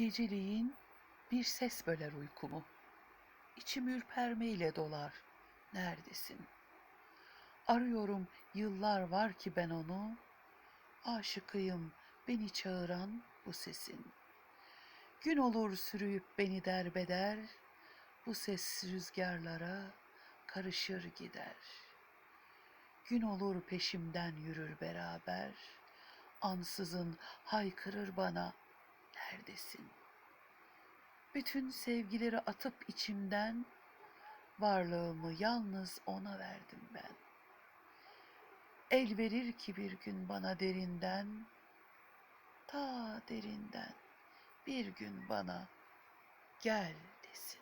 Geceliğin bir ses böler uykumu. İçim ürpermeyle dolar. Neredesin? Arıyorum yıllar var ki ben onu. Aşıkıyım beni çağıran bu sesin. Gün olur sürüyüp beni derbeder. Bu ses rüzgarlara karışır gider. Gün olur peşimden yürür beraber. Ansızın haykırır bana neredesin? Bütün sevgileri atıp içimden varlığımı yalnız ona verdim ben. El verir ki bir gün bana derinden, ta derinden bir gün bana gel desin.